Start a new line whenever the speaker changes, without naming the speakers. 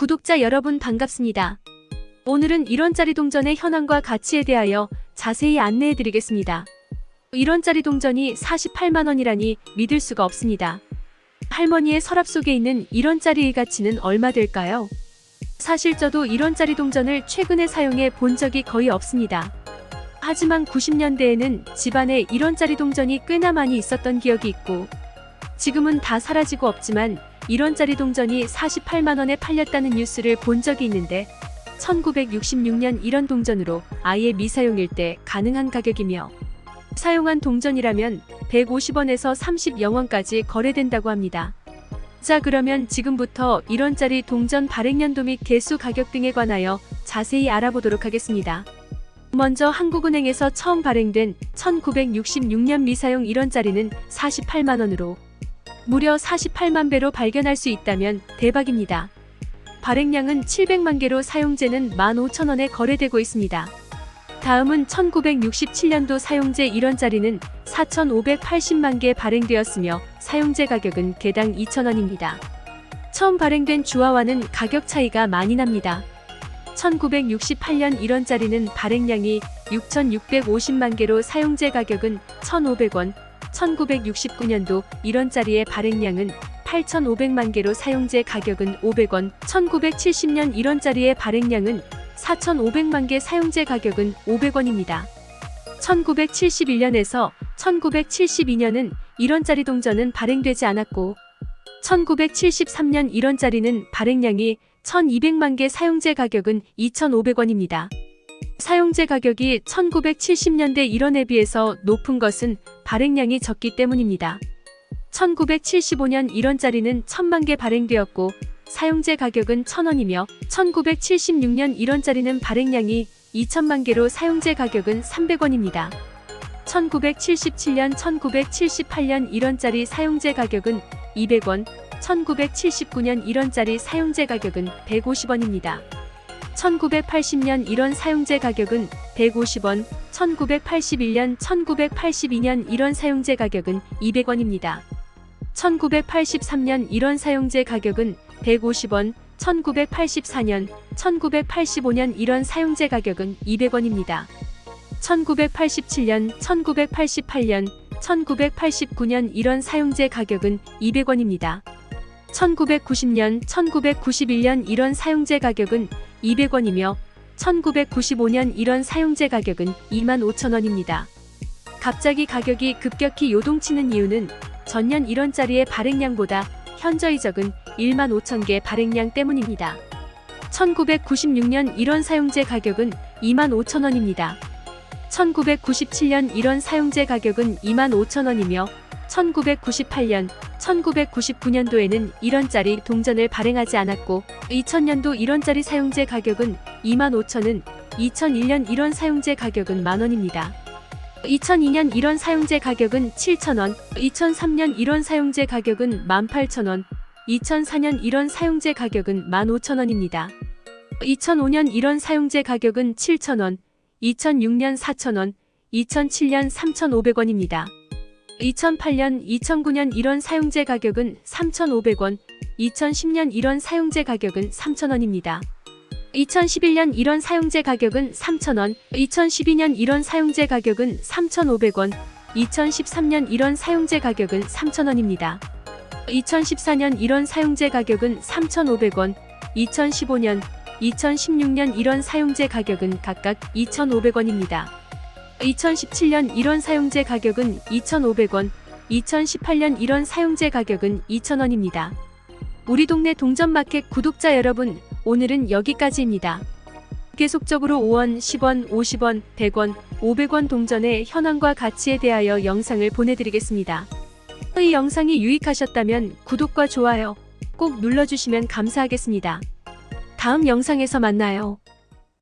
구독자 여러분 반갑습니다. 오늘은 1원짜리 동전의 현황과 가치에 대하여 자세히 안내해 드리겠습니다. 1원짜리 동전이 48만원이라니 믿을 수가 없습니다. 할머니의 서랍 속에 있는 1원짜리의 가치는 얼마 될까요? 사실 저도 1원짜리 동전을 최근에 사용해 본 적이 거의 없습니다. 하지만 90년대에는 집안에 1원짜리 동전이 꽤나 많이 있었던 기억이 있고 지금은 다 사라지고 없지만 1원짜리 동전이 48만원에 팔렸다는 뉴스를 본 적이 있는데 1966년 1원 동전으로 아예 미사용일 때 가능한 가격이며 사용한 동전이라면 150원에서 30영원까지 거래된다고 합니다. 자 그러면 지금부터 1원짜리 동전 발행년도 및 개수 가격 등에 관하여 자세히 알아보도록 하겠습니다. 먼저 한국은행에서 처음 발행된 1966년 미사용 1원짜리는 48만원으로 무려 48만 배로 발견할 수 있다면 대박입니다. 발행량은 700만 개로 사용제는 15,000원에 거래되고 있습니다. 다음은 1967년도 사용제 1원짜리는 4,580만 개 발행되었으며 사용제 가격은 개당 2,000원입니다. 처음 발행된 주화와는 가격 차이가 많이 납니다. 1968년 1원짜리는 발행량이 6,650만 개로 사용제 가격은 1,500원, 1969년도 1원짜리의 발행량은 8,500만 개로 사용제 가격은 500원, 1970년 1원짜리의 발행량은 4,500만 개 사용제 가격은 500원입니다. 1971년에서 1972년은 1원짜리 동전은 발행되지 않았고 1973년 1원짜리는 발행량이 1,200만 개 사용제 가격은 2,500원입니다. 사용제 가격이 1970년대 1원에 비해서 높은 것은 발행량이 적기 때문입니다. 1975년 1원짜리는 1000만 개 발행되었고 사용제 가격은 1000원이며 1976년 1원짜리는 발행량이 2000만 개로 사용제 가격은 300원입니다. 1977년 1978년 1원짜리 사용제 가격은 200원, 1979년 1원짜리 사용제 가격은 150원입니다. 1980년 1원 사용제 가격은 150원, 1981년 1982년 1원 사용제 가격은 200원입니다. 1983년 1원 사용제 가격은 150원, 1984년, 1985년 1원 사용제 가격은 200원입니다. 1987년, 1988년, 1989년 1원 사용제 가격은 200원입니다. 1990년, 1991년 1원 사용제 가격은 200원이며 1995년 1원 사용제 가격은 25,000원입니다. 갑자기 가격이 급격히 요동치는 이유는 전년 1원짜리의 발행량보다 현저히 적은 1만 5천 개 발행량 때문입니다. 1996년 1원 사용제 가격은 2만 5천 원입니다. 1997년 1원 사용제 가격은 2만 5천 원이며 1998년, 1999년도에는 1원짜리 동전을 발행하지 않았고 2000년도 1원짜리 사용제 가격은 2만 5천원, 2001년 1원 사용제 가격은 만원입니다. 2002년 1원 사용제 가격은 7,000원, 2003년 1원 사용제 가격은 18,000원, 2004년 1원 사용제 가격은 15,000원입니다. 2005년 1원 사용제 가격은 7,000원, 2006년 4,000원, 2007년 3,500원입니다. 2008년, 2009년 1원 사용제 가격은 3,500원, 2010년 1원 사용제 가격은 3,000원입니다. 2011년 1원 사용제 가격은 3,000원, 2012년 1원 사용제 가격은 3,500원, 2013년 1원 사용제 가격은 3,000원입니다. 2014년 1원 사용제 가격은 3,500원, 2015년, 2016년 1원 사용제 가격은 각각 2,500원입니다. 2017년 1원 사용제 가격은 2,500원, 2018년 1원 사용제 가격은 2,000원입니다. 우리 동네 동전마켓 구독자 여러분, 오늘은 여기까지입니다. 계속적으로 5원, 10원, 50원, 100원, 500원 동전의 현황과 가치에 대하여 영상을 보내드리겠습니다. 이 영상이 유익하셨다면 구독과 좋아요 꼭 눌러주시면 감사하겠습니다. 다음 영상에서 만나요.